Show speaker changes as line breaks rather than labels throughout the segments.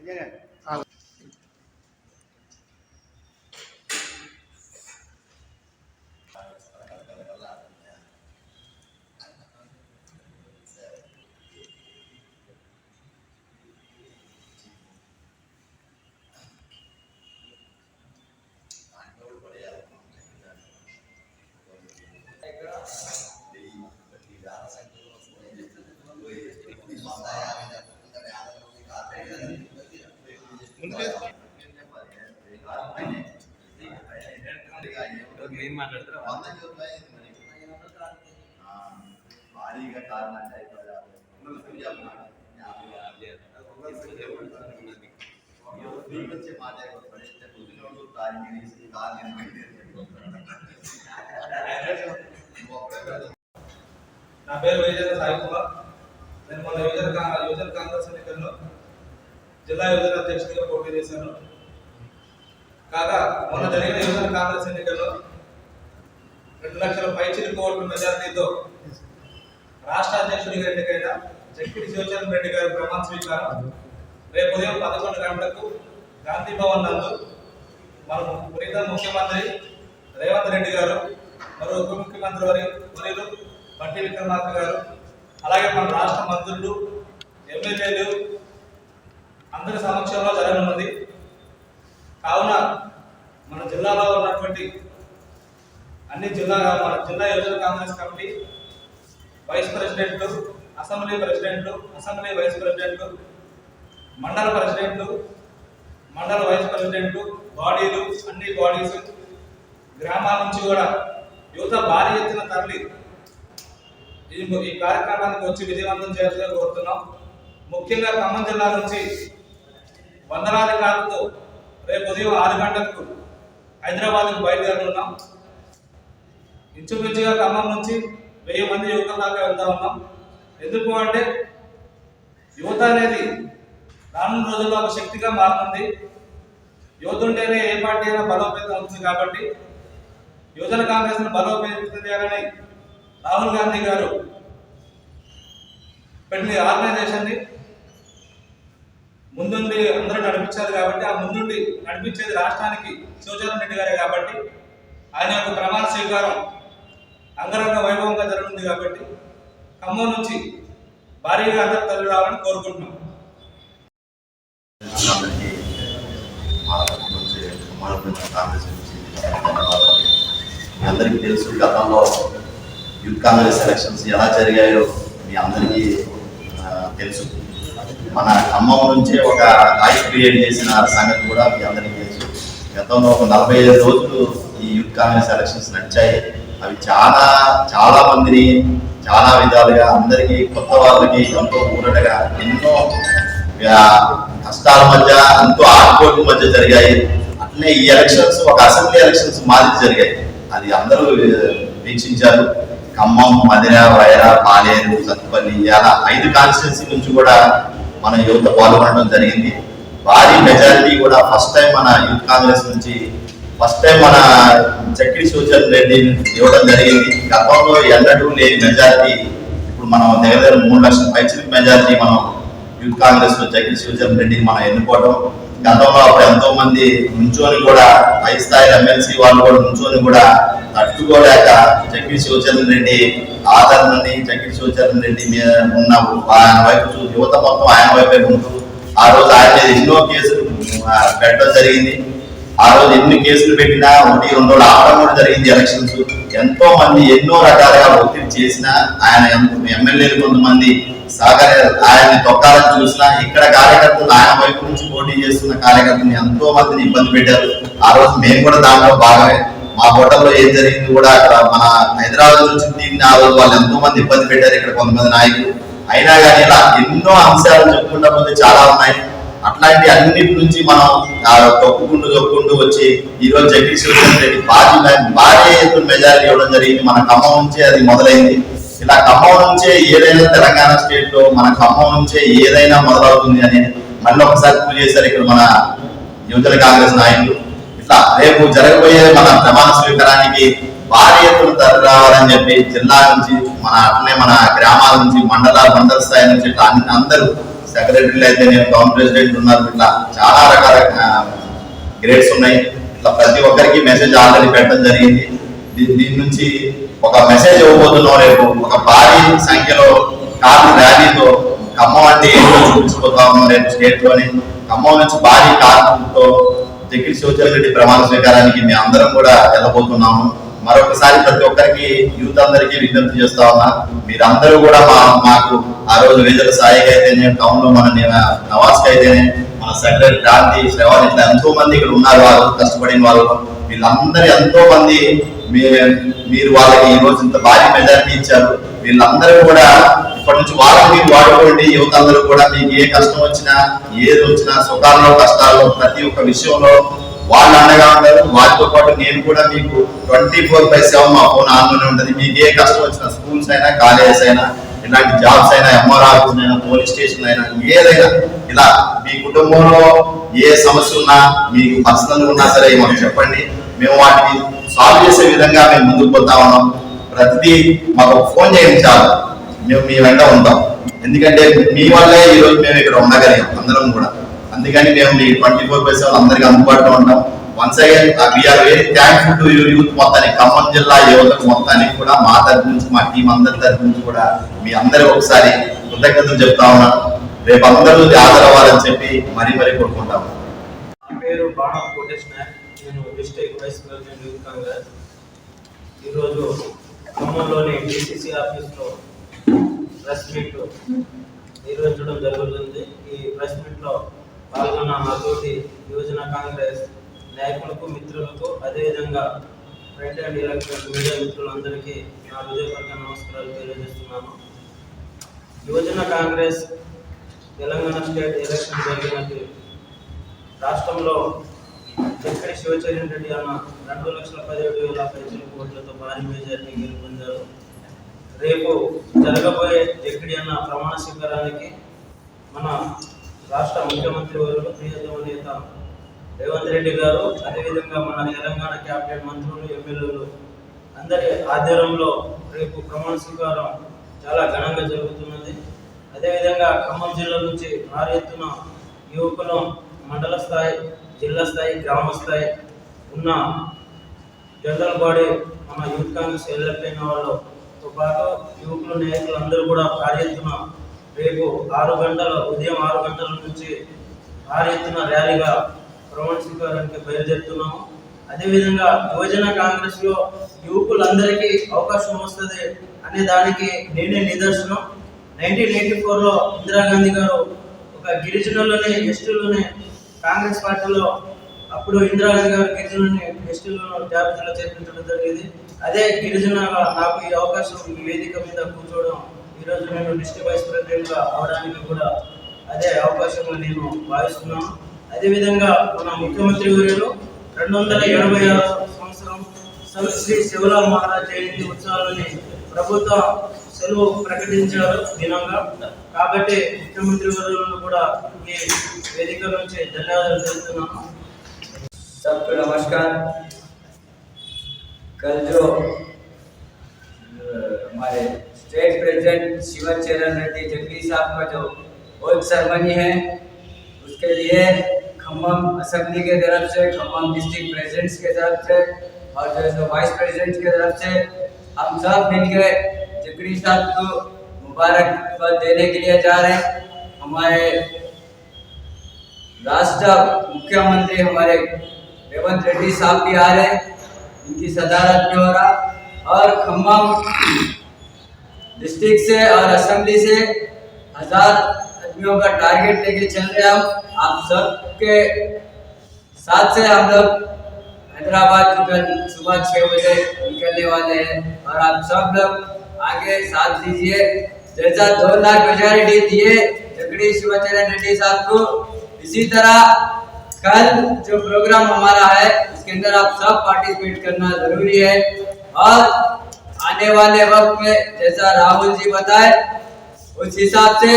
ఏం మాట్లాడతారు
భారీగా కారణం వచ్చే మాట పొద్దునోడు తాగి కారణం
నా పేరు వైద్య సాయికుమార్ నేను మన యువజన యువజన కాంగ్రెస్ ఎన్నికల్లో జిల్లా యువజన అధ్యక్షుడిగా పోటీ చేశాను. కాగా మొన్న జరిగిన యువజన కాంగ్రెస్ ఎన్నికల్లో రెండు లక్షల పైచిలుకు ఓట్ల మెజార్టీతో రాష్ట్ర అధ్యక్షుడిగా ఎన్నికైన జక్కిడి శివచరణ్ రెడ్డి గారి ప్రమాణ స్వీకారం. రేపు ఉదయం పదకొండు గంటలకు గాంధీ భవన్ నందు మన ప్రీతం ముఖ్యమంత్రి రేవంత్ రెడ్డి గారు మరో ఉప ముఖ్యమంత్రి వారి వర్యులు బట్టి విక్రమార్క గారు అలాగే మన రాష్ట్ర మంత్రులు ఎమ్మెల్యేలు అందరి సమక్షంలో జరగనున్నది. కావున మన జిల్లాలో ఉన్నటువంటి అన్ని జిల్లా మన జిల్లా యువజన కాంగ్రెస్ కమిటీ వైస్ ప్రెసిడెంట్లు అసెంబ్లీ ప్రెసిడెంట్లు అసెంబ్లీ వైస్ ప్రెసిడెంట్లు మండల ప్రెసిడెంట్లు మండల వైస్ ప్రెసిడెంట్లు బాడీలు అన్ని బాడీస్ గ్రామాల నుంచి కూడా యువత భారీ ఎత్తున తరలి ఈ ఈ కార్యక్రమానికి వచ్చి విజయవంతం చేయాలని కోరుతున్నాం. ముఖ్యంగా ఖమ్మం జిల్లా నుంచి వందలాది కార్లతో రేపు ఉదయం ఆరు గంటలకు హైదరాబాద్కు బయలుదేరనున్నాం. ఇంచుమించుగా ఖమ్మం నుంచి వెయ్యి మంది యువకుల దాకా వెళ్తా ఉన్నాం. ఎందుకు అంటే యువత అనేది రానున్న రోజుల్లో ఒక శక్తిగా మారుతుంది. యువత ఉంటేనే ఏ పార్టీ అయినా బలోపేతం అవుతుంది కాబట్టి యువజన కాంగ్రెస్ను బలోపేతం చేయాలని రాహుల్ గాంధీ గారు పెట్టిన ఆర్గనైజేషన్ని ముందుండి అందరూ నడిపించారు కాబట్టి ఆ ముందుండి నడిపించేది రాష్ట్రానికి శివచరణ్ రెడ్డి గారే కాబట్టి ఆయన యొక్క ప్రమాణ స్వీకారం అంగరంగ వైభవంగా జరుగుతుంది కాబట్టి ఖమ్మం నుంచి భారీగా అందరూ తల్లి రావాలని కోరుకుంటున్నాం.
అందరికీ మీ అందరికీ తెలుసు గతంలో యూత్ కాంగ్రెస్ ఎలక్షన్స్ ఎలా జరిగాయో మీ అందరికీ తెలుసు. మన ఖమ్మం నుంచే ఒక నాయక్ క్రియేట్ చేసిన సంగతి కూడా మీ అందరికీ తెలుసు. గతంలో ఒక నలభై ఐదు రోజులు ఈ యూత్ కాంగ్రెస్ ఎలక్షన్స్ నడిచాయి. అవి చాలా చాలా మందిని చాలా విధాలుగా అందరికీ కొత్త వాళ్ళకి ఎంతో ఊరటగా ఎన్నో కష్టాల మధ్య ఎంతో ఆటుపోట్ల మధ్య జరిగాయి. అట్లనే ఈ ఎలక్షన్స్ ఒక అసెంబ్లీ ఎలక్షన్స్ మాదిరి జరిగాయి. అది అందరూ వీక్షించారు. ఖమ్మం మదిర వైరా పాలేరు సత్తుపల్లి ఇలా ఐదు కాన్స్టిట్యున్సీ నుంచి కూడా మన యువత పాల్గొనడం జరిగింది. భారీ మెజారిటీ కూడా ఫస్ట్ టైం మన యూత్ కాంగ్రెస్ నుంచి ఫస్ట్ టైం మన చక్రి సూచన్ రెడ్డి ఇవ్వడం జరిగింది. గతంలో ఎన్నడూ లేని మెజారిటీ ఇప్పుడు మనం దగ్గర దగ్గర మూడు లక్షల పైచిలకు మెజారిటీ మనం యూత్ కాంగ్రెస్లో జగన్ శివచంద్ర రెడ్డిని మనం ఎన్నుకోవడం గతంలో అప్పుడు ఎంతో మంది నుంచోని కూడా పై స్థాయి ఎమ్మెల్సీ వాళ్ళు కూడా నుంచొని కూడా తట్టుకోలేక జగన్ శివచంద్ర రెడ్డి ఆదరణని జగన్ శివచంద్ర రెడ్డి మీద ఉన్న ఆయన వైపు చూ- యువత మొత్తం ఆయన వైపే ఉంటూ ఆ రోజు ఆయన ఎన్నో కేసులు పెట్టడం జరిగింది. ఆ రోజు ఎన్ని కేసులు పెట్టినా ఒకటి రెండు రోజులు ఆవడం కూడా జరిగింది ఎలక్షన్స్. ఎంతో మంది ఎన్నో రకాలుగా ఒత్తిడి చేసినా ఆయన ఎమ్మెల్యేలు కొంతమంది సహకార ఆయన తొక్కాలని చూసినా ఇక్కడ కార్యకర్తలు ఆయన వైపు నుంచి పోటీ చేస్తున్న కార్యకర్తలు ఎంతో మందిని ఇబ్బంది పెట్టారు. ఆ రోజు మేము కూడా దాంట్లో భాగమే. మా హోటల్లో ఏం జరిగింది కూడా అక్కడ మన హైదరాబాద్ నుంచి టీంని ఆ రోజు వాళ్ళు ఎంతో మంది ఇబ్బంది పెట్టారు ఇక్కడ కొంతమంది నాయకులు. అయినా కానీ ఇలా ఎన్నో అంశాలు చెప్పుకుంటా ముందు చాలా ఉన్నాయి. అట్లాంటి అన్నిటి నుంచి మనం ఆ, తొక్కుకుంటూ తొక్కుంటూ వచ్చి ఈరోజు రోజు రెడ్డి భారీ భారీ ఎత్తున మెజారిటీ ఇవ్వడం జరిగింది. మన ఖమ్మం నుంచే అది మొదలైంది. ఇలా ఖమ్మం నుంచే ఏదైనా తెలంగాణ స్టేట్లో మన ఖమ్మం నుంచే ఏదైనా మొదలవుతుంది అని మళ్ళీ ఒకసారి పూజ చేశారు ఇక్కడ మన యువజన కాంగ్రెస్ నాయకులు. ఇట్లా రేపు జరగబోయే మన ప్రమాణ స్వీకారానికి భారీ ఎత్తున తరలి రావాలని చెప్పి జిల్లా నుంచి మన అట్లనే మన గ్రామాల నుంచి మండల మండల స్థాయి నుంచి అందరూ సెక్రటరీలు అయితే నేను టౌన్ ప్రెసిడెంట్ ఉన్నారు ఇట్లా చాలా రకాల గ్రేడ్స్ ఉన్నాయి. ఇట్లా ప్రతి ఒక్కరికి మెసేజ్ ఆల్రెడీ పెట్టడం జరిగింది. దీని నుంచి ఒక మెసేజ్ ఇవ్వబోతున్నాం రేపు ఒక భారీ సంఖ్యలో కార్లు ర్యాలీతో ఖమ్మం అంటే ఏంటో చూపించబోతా ఉన్నాం రేపు స్టేట్లోని ఖమ్మం నుంచి భారీ కార్లతో జగిరి శివచర్ రెడ్డి ప్రమాణ స్వీకారానికి మేము అందరం కూడా వెళ్ళబోతున్నాము. మరొకసారి ప్రతి ఒక్కరికి యూత్ అందరికీ విజ్ఞప్తి చేస్తా ఉన్నా మీరందరూ కూడా మా మాకు ఆ రోజు వేదల సాయికి అయితేనే టౌన్లో మన నవాజ్ అయితేనే మన సెక్రటరీ క్రాంతి శ్రవణ్ ఇట్లా ఎంతో మంది ఇక్కడ ఉన్నారు వాళ్ళు కష్టపడిన వాళ్ళు వీళ్ళందరూ ఎంతో మంది మీ- మీరు వాళ్ళకి ఈ రోజు ఇంత భారీ మెజారిటీ ఇచ్చారు. వీళ్ళందరూ కూడా ఇప్పటి నుంచి వాళ్ళకి మీరు వాడుకోండి యువత అందరూ కూడా మీకు ఏ కష్టం వచ్చినా ఏది వచ్చినా సుఖాల్లో కష్టాల్లో ప్రతి ఒక్క విషయంలో వాళ్ళు అండగా ఉంటారు వాటితో పాటు నేను కూడా మీకు ట్వంటీ ఫోర్ బై సెవెన్ మా ఫోన్ ఆన్లోనే ఉంటుంది. మీకు ఏ కష్టం వచ్చినా స్కూల్స్ అయినా కాలేజెస్ అయినా ఇలాంటి జాబ్స్ అయినా ఎంఆర్ ఆఫీస్ అయినా పోలీస్ స్టేషన్ అయినా ఏదైనా ఇలా మీ కుటుంబంలో ఏ సమస్య ఉన్నా మీకు పర్సనల్ ఉన్నా సరే మాకు చెప్పండి. మేము వాటిని సాల్వ్ చేసే విధంగా మేము ముందుకు పోతా ఉన్నాం. ప్రతిదీ మాకు ఫోన్ చేయండి చాలు. మేము మీ వెంట ఉంటాం. ఎందుకంటే మీ వల్లే ఈరోజు మేము ఇక్కడ ఉండగలిగాం అందరం కూడా. అందుకని మేము మీ ట్వంటీ ఫోర్ బై సెవెన్ అందరికి అందుబాటులో ఉంటాం once again we are very thankful to you youth మొత్తానికి. ఖమ్మం జిల్లా యువతకు మొత్తానికి కూడా మా తరఫు నుంచి మా టీం అందరి తరఫు నుంచి కూడా మీ అందరూ ఒకసారి కృతజ్ఞతలు చెప్తా ఉన్నాను రేపు అందరూ హాజరవ్వాలని చెప్పి మరీ మరీ కోరుకుంటాం.
పేరు బాణం కోటేష్ నేను district vice president youth Congress. ఈరోజు ఖమ్మంలోని డిసిసి ఆఫీస్లో ప్రెస్ మీట్ నిర్వహించడం జరుగుతుంది. ఈ ప్రెస్ మీట్లో పాల్గొన్న నాతోటి యువజన కాంగ్రెస్ నాయకులకు మిత్రులకు అదేవిధంగా ప్రింట్ అండ్ ఎలక్ట్రానిక్ మీడియా మిత్రులందరికీ నా హృదయపూర్వక నమస్కారాలు తెలియజేస్తున్నాను. యువజన కాంగ్రెస్ తెలంగాణ స్టేట్ ఎలక్షన్ జరిగినట్టు రాష్ట్రంలో ఎక్కడి శివచరణ్ రెడ్డి అన్న రెండు లక్షల పదిహేడు వేల పైసల కోట్లతో భారీ మెజార్టీ గెలుపొందారు. రేపు జరగబోయే జక్కడి అన్న ప్రమాణ స్వీకారానికి మన రాష్ట్ర ముఖ్యమంత్రి వర్యులు ప్రియతమ నేత రేవంత్ రెడ్డి గారు అదేవిధంగా మన తెలంగాణ క్యాబినెట్ మంత్రులు ఎమ్మెల్యేలు అందరి ఆధ్వర్యంలో రేపు ప్రమాణ స్వీకారం చాలా ఘనంగా జరుగుతున్నది. అదేవిధంగా ఖమ్మం జిల్లా నుంచి భారీ ఎత్తున యువకులు మండల స్థాయి జిల్లా స్థాయి గ్రామ స్థాయి ఉన్న జనరల్ బాడీ మన యూత్ కాంగ్రెస్ ఎలక్ట్ అయిన వాళ్ళతో పాటు యువకులు నాయకులు అందరూ కూడా భారీ ఎత్తున రేపు ఆరు గంటల ఉదయం ఆరు గంటల నుంచి భారీ ఎత్తున ర్యాలీగా ప్రమాణ స్వీకారానికి బయలుదేరుతున్నాము. అదేవిధంగా యువజన కాంగ్రెస్లో యువకులందరికీ అవకాశం వస్తుంది అనే దానికి నేనే నిదర్శనం. నైన్టీన్ ఎయిటీ ఫోర్లో ఇందిరాగాంధీ గారు ఒక గిరిజనులని ఎస్టీలోనే కాంగ్రెస్ పార్టీలో అప్పుడు ఇందిరాగాంధీ గారు గిరిజనుని ఎస్టీలో జాబితాలో చేర్పించడం జరిగింది. అదే గిరిజన నాకు ఈ అవకాశం ఈ వేదిక మీద కూర్చోవడం ఈరోజు నేను డిస్ట్రిక్ట్ వైస్ ప్రెసిడెంట్ గా అవడానికి కూడా అదే అవకాశంగా నేను భావిస్తున్నాను అదేవిధంగా మన ముఖ్యమంత్రి వర్యులు రెండు వందల ఎనభై ఆరు సంవత్సరం శ్రీ- శ్రీ శివల మహారాజ్ జయంతి ఉత్సవాలని ప్రభుత్వం సెలవు ప్రకటించారు దినంగా కాబట్టి ముఖ్యమంత్రి వర్యులను కూడా ఈ వేదిక నుంచి ధన్యవాదాలు తెలుపుతున్నాను
सबको नमस्कार कल जो प्रेसिडेंट शिवन चरण रेड्डी जगदीश साहब का जो ओथ सेरेमनी है, उसके लिए खम्मम असेंबली के तरफ़ से खम्मम डिस्ट्रिक्ट प्रेसिडेंट्स के तरफ़ से और जो है वाइस प्रेसिडेंट के तरफ़ से हम सब मिलकर जगदीश साहब को मुबारकबाद देने के लिए जा रहे हैं। हमारे राष्ट्र मुख्यमंत्री हमारे रेवंत रेड्डी साहब भी आ रहे हैं। इनकी सदारत में हो रहा और खम्मम डिस्ट्रिक्ट से और असेंबली से हज़ार आदमियों का टारगेट लेके चल रहे हैं हम। आप सबके साथ से हम लोग हैदराबाद कल सुबह छः बजे निकलने वाले हैं और आप सब लोग आगे साथ दीजिए। जैसा दो लाख मेजोरिटी दिए, जगदीश शिवाचरण रेड्डी साहब को। इसी तरह कल जो प्रोग्राम हमारा है, उसके अंदर आप सब पार्टिसिपेट करना ज़रूरी है। और आने वाले वक्त में, जैसा राहुल जी बताए, उस हिसाब से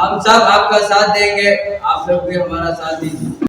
हम सब आपका साथ देंगे। आप लोग भी हमारा साथ दीजिए।